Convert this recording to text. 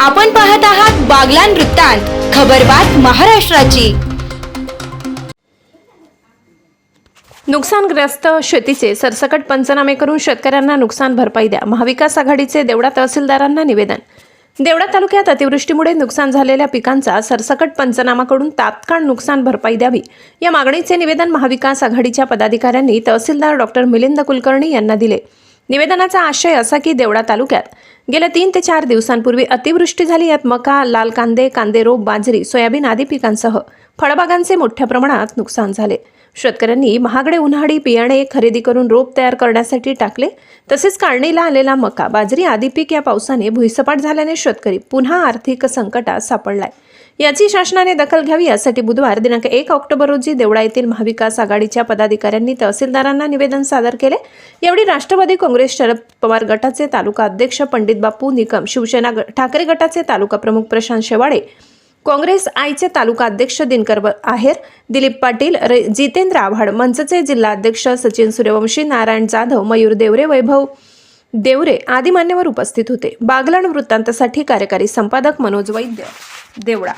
आपण पाहत आहात बागलान वृत्तांत खबरबात महाराष्ट्राची. नुकसानग्रस्त शेतीचे सरसकट पंचनामे करून शेतकऱ्यांना नुकसान भरपाई द्या. महाविकास आघाडीचे देवडा तहसीलदारांना निवेदन. देवडा तालुक्यात अतिवृष्टीमुळे नुकसान झालेल्या पिकांचा सरसकट पंचनामा करून तात्काळ नुकसान भरपाई द्यावी. या मागणीचे निवेदन महाविकास आघाडीच्या पदाधिकाऱ्यांनी तहसीलदार डॉक्टर मिलिंद कुलकर्णी यांना दिले. निवेदनाचा आशय असा की देवळा तालुक्यात गेल्या तीन ते चार दिवसांपूर्वी अतिवृष्टी झाली यात मका लाल कांदे कांदे रोप बाजरी सोयाबीन आदी पिकांसह फळबागांचे मोठ्या प्रमाणात नुकसान झाले. शेतकऱ्यांनी महागडे उन्हाळी बियाणे खरेदी करून रोप तयार करण्यासाठी टाकले. तसेच काढणीला आलेला मका बाजरी आदी पीक या पावसाने भुईसपाट झाल्याने शेतकरी पुन्हा आर्थिक संकटात सापडलाय. याची शासनाने दखल घ्यावी यासाठी बुधवार दिनांक एक ऑक्टोबर रोजी देवळा येथील महाविकास आघाडीच्या पदाधिकाऱ्यांनी तहसीलदारांना निवेदन सादर केले. यावेळी राष्ट्रवादी काँग्रेस शरद पवार गटाचे तालुका अध्यक्ष पंडित बापू निकम शिवसेना ग- ठाकरे गटाचे तालुका प्रमुख प्रशांत शेवाडे काँग्रेस आयचे तालुका अध्यक्ष दिनकर आहेर दिलीप पाटील जितेंद्र आव्हाड मंचचे जिल्हा अध्यक्ष सचिन सूर्यवंशी नारायण जाधव मयूर देवरे वैभव देवरे आदी मान्यवर उपस्थित होते. बागलाण वृत्तांतासाठी कार्यकारी संपादक मनोज वैद्य देवळा.